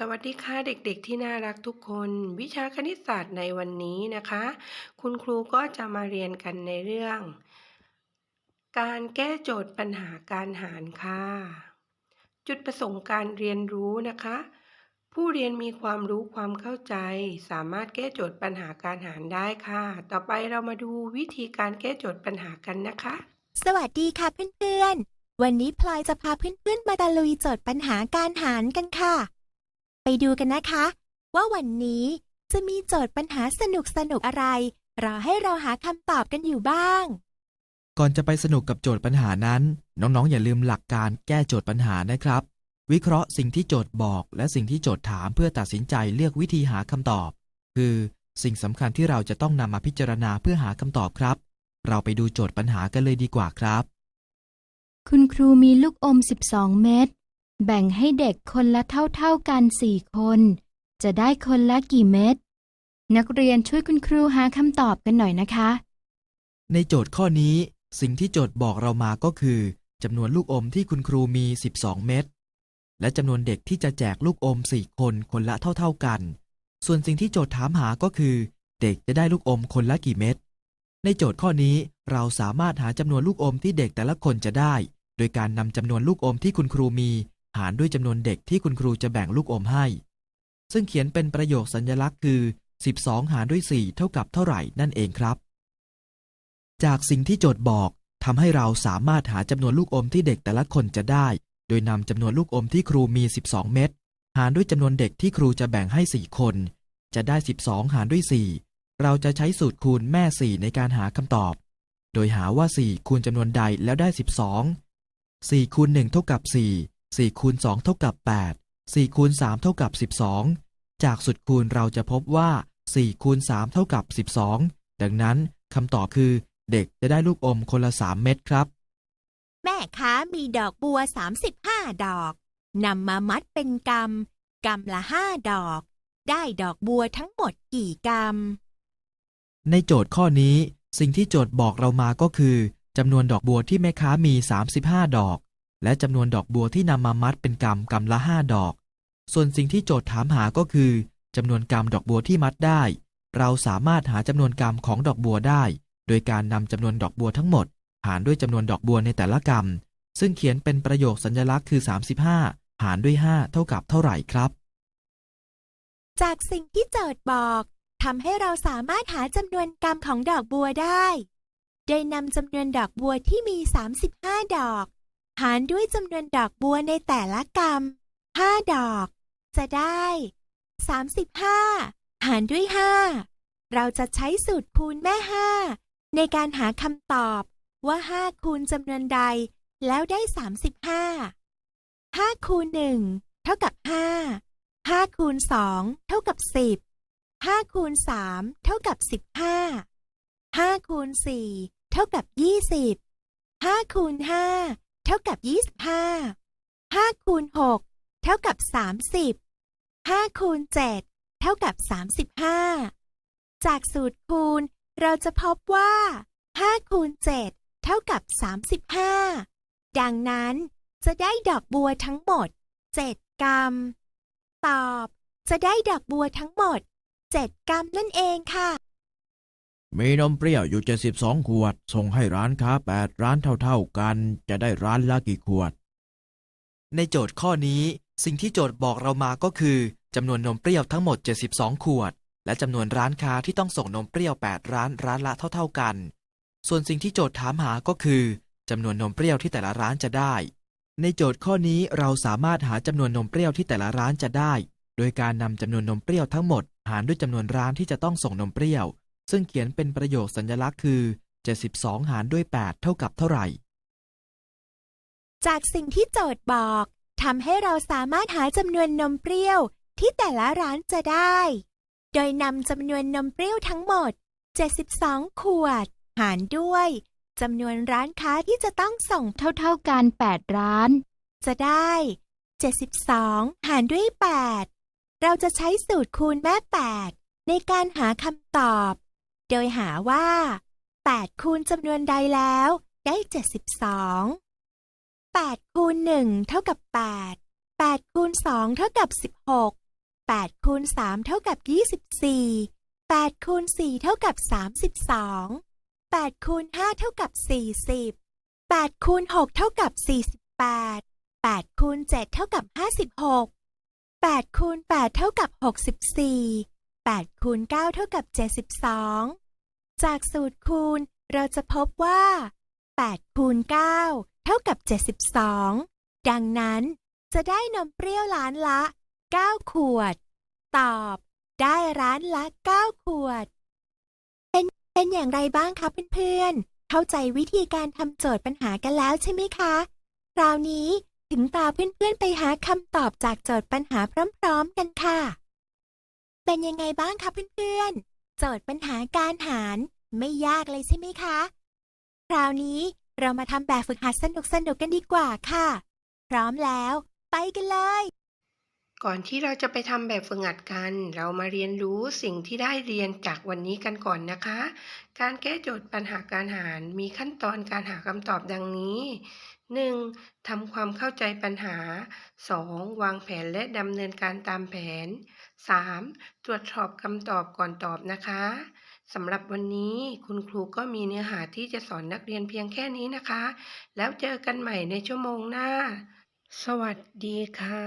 สวัสดีค่ะเด็กๆที่น่ารักทุกคน วิชาคณิตศาสตร์ในวันนี้นะคะ คุณครูก็จะมาเรียนกันในเรื่อง การแก้โจทย์ปัญหาการหารค่ะ จุดประสงค์การเรียนรู้นะคะ ผู้เรียนมีความรู้ความเข้าใจ สามารถแก้โจทย์ปัญหาการหารได้ค่ะ ต่อไปเรามาดูวิธีการแก้โจทย์ปัญหากันนะคะ สวัสดีค่ะเพื่อนๆวันนี้พลอยจะพาเพื่อนๆมาตะลุยโจทย์ปัญหาการหารกันค่ะ ไปดูกันนะคะ ว่าวันนี้จะมีโจทย์ปัญหาสนุกๆอะไร รอให้เราหาคำตอบกันอยู่บ้าง ก่อนจะไปสนุกกับโจทย์ปัญหานั้น น้องๆ อย่าลืมหลักการแก้โจทย์ปัญหานะครับ วิเคราะห์สิ่งที่โจทย์บอก และสิ่งที่โจทย์ถามเพื่อตัดสินใจเลือกวิธีหาคำตอบ คือสิ่งสำคัญที่เราจะต้องนำมาพิจารณาเพื่อหาคำตอบครับ เราไปดูโจทย์ปัญหากันเลยดีกว่าครับ คุณครูมีลูกอม 12 เม็ด แบ่งให้เด็กคนละเท่าๆกัน4คน จะได้คนละกี่เม็ด นักเรียนช่วยคุณครูหาคำตอบกันหน่อยนะคะ ในโจทย์ข้อนี้ สิ่งที่โจทย์บอกเรามาก็คือจำนวนลูกอมที่คุณครูมี 12 เม็ดและจำนวนเด็กที่จะแจกลูกอม 4 คนคนละเท่า ๆกัน ส่วนสิ่งที่โจทย์ถามหาก็คือ เด็กจะได้ลูกอมคนละกี่เม็ด ในโจทย์ข้อนี้เราสามารถหาจำนวนลูกอมที่เด็กแต่ละคนจะได้ โดยการนำจำนวนลูกอมที่คุณครูมี หารด้วยจำนวนเด็กที่คุณครูจะแบ่งลูกอมให้ ซึ่งเขียนเป็นประโยคสัญลักษณ์คือ 12 หารด้วย 4 เท่ากับเท่าไหร่นั่นเองครับ จากสิ่งที่โจทย์บอกทำให้เราสามารถหาจำนวนลูกอมที่เด็กแต่ละคนจะได้ โดยนำจำนวนลูกอมที่ครูมี 12 เม็ดหารด้วยจำนวนเด็กที่ครูจะแบ่งให้ 4 คน จะได้ 12 หารด้วย 4 เราจะใช้สูตรคูณแม่ 4 ในการหาคำตอบ โดยหาว่า 4 คูณจำนวนใดแล้วได้ 12 4คูณ1เท่ากับ 4 4คูณ2เท่ากับ 8 4คูณ3เท่ากับ 12 จากสูตรคูณเราจะพบว่า 4คูณ3เท่ากับ 12 ดังนั้นคำตอบคือ เด็กจะได้ลูกอมคนละ 3 เม็ดครับ แม่ค้ามีดอกบัว 35 ดอกนำมามัดเป็นกำกำละห้าดอก ได้ดอกบัวทั้งหมดกี่กำในโจทย์ข้อนี้ สิ่งที่โจทย์บอกเรามาก็คือจำนวนดอกบัวที่แม่ค้ามี 35 ดอก และจำนวนดอกบัวที่นำมามัดเป็นกำกำละ5ดอก ส่วนสิ่งที่โจทย์ถามหาก็คือจำนวนกำดอกบัวที่มัดได้ เราสามารถหาจำนวนกำของดอกบัวได้ โดยการนำจำนวนดอกบัวทั้งหมด หารด้วยจำนวนดอกบัวในแต่ละกำซึ่งเขียนเป็นประโยคสัญลักษณ์คือ 35 หารด้วย 5 เท่ากับเท่าไหร่ครับ จากสิ่งที่โจทย์บอกทำให้เราสามารถหาจำนวนกำของดอกบัวได้ โดยนำจำนวนดอกบัวที่มี 35 ดอก หารด้วยจำนวนดอกบัวในแต่ละกำ5ดอก จะได้35หารด้วย5เราจะใช้สูตรคูณแม่5ในการหาคำตอบว่า5คูณจำนวนใด แล้วได้35 5คูณ1เท่ากับ5ห้าคูณสองเท่ากับสิบห้าคูณสามเท่ากับสิบห้าห้าคูณสี่เท่ากับยี่สิบห้าคูณห้า เท่ากับยี่สิบห้าห้าคูณหกเท่ากับสามสิบห้าคูณเจ็ดเท่ากับสามสิบห้าจากสูตรคูณเราจะพบว่าห้าคูณเจ็ดเท่ากับสามสิบห้าดังนั้นจะได้ดอกบัวทั้งหมดเจ็ดกรัม ตอบจะได้ดอกบัวทั้งหมด 7 กรัมนั่นเองค่ะ มีนมเปรี้ยวอยู่ 72 ขวด ส่งให้ร้านค้า 8 ร้านเท่าๆกัน จะได้ร้านละกี่ขวด ในโจทย์ข้อนี้ สิ่งที่โจทย์บอกเรามาก็คือจำนวนนมเปรี้ยวทั้งหมด 72 ขวด และจำนวนร้านค้าที่ต้องส่งนมเปรี้ยว 8 ร้านร้านละเท่า ๆกัน ส่วนสิ่งที่โจทย์ถามหาก็คือจำนวนนมเปรี้ยวที่แต่ละร้านจะได้ ในโจทย์ข้อนี้เราสามารถหาจำนวนนมเปรี้ยวที่แต่ละร้านจะได้ โดยการนำจำนวนนมเปรี้ยวทั้งหมดหารด้วยจำนวนร้านที่จะต้องส่งนมเปรี้ยว ซึ่งเขียนเป็นประโยคสัญลักษณ์คือ 72 หารด้วย 8 เท่ากับเท่าไหร่ จากสิ่งที่โจทย์บอกทำให้เราสามารถหาจำนวนนมเปรี้ยวที่แต่ละร้านจะได้ โดยนำจำนวนนมเปรี้ยวทั้งหมด 72 ขวด หารด้วยจำนวนร้านค้าที่จะต้องส่งเท่าๆกัน 8 ร้าน จะได้ 72 หารด้วย 8 เราจะใช้สูตรคูณแม่ 8 ในการหาคำตอบ โดยหาว่า8คูณจำนวนใดแล้ว ได้ 72 8คูณ1เท่ากับ 8 8คูณ2เท่ากับ 16 8คูณ3เท่ากับ 24 8คูณ4เท่ากับ 32 8คูณ5เท่ากับ 40 8คูณ6เท่ากับ 48 8คูณ7เท่ากับ 56 8คูณ8เท่ากับ 64 8คูณ9เท่ากับ 72 จากสูตรคูณเราจะพบว่า8คูณ9เท่ากับ 72 ดังนั้นจะได้นมเปรี้ยวล้านละ 9 ขวด ตอบ ได้ร้านละ 9 ขวด เป็นเป็นอย่างไรบ้างคะเพื่อนๆ เข้าใจวิธีการทำโจทย์ปัญหากันแล้วใช่ไหมคะ คราวนี้ถึงตาเพื่อนๆไปหาคำตอบจากโจทย์ปัญหาพร้อมๆกันค่ะ เป็นยังไงบ้างคะเพื่อนๆ โจทย์ปัญหาการหารไม่ยากเลยใช่ไหมคะ คราวนี้เรามาทำแบบฝึกหัดสนุกๆกันดีกว่าค่ะ พร้อมแล้ว ไปกันเลย ก่อนที่เราจะไปทำแบบฝึกหัดกัน เรามาเรียนรู้สิ่งที่ได้เรียนจากวันนี้กันก่อนนะคะ การแก้โจทย์ปัญหาการหารมีขั้นตอนการหาคำตอบดังนี้ 1. ทำความเข้าใจปัญหา 2. วางแผนและดำเนินการตามแผน 3. ตรวจสอบคำตอบก่อนตอบนะคะสำหรับวันนี้คุณครูก็มีเนื้อหาที่จะสอนนักเรียนเพียงแค่นี้นะคะ แล้วเจอกันใหม่ในชั่วโมงหน้า สวัสดีค่ะ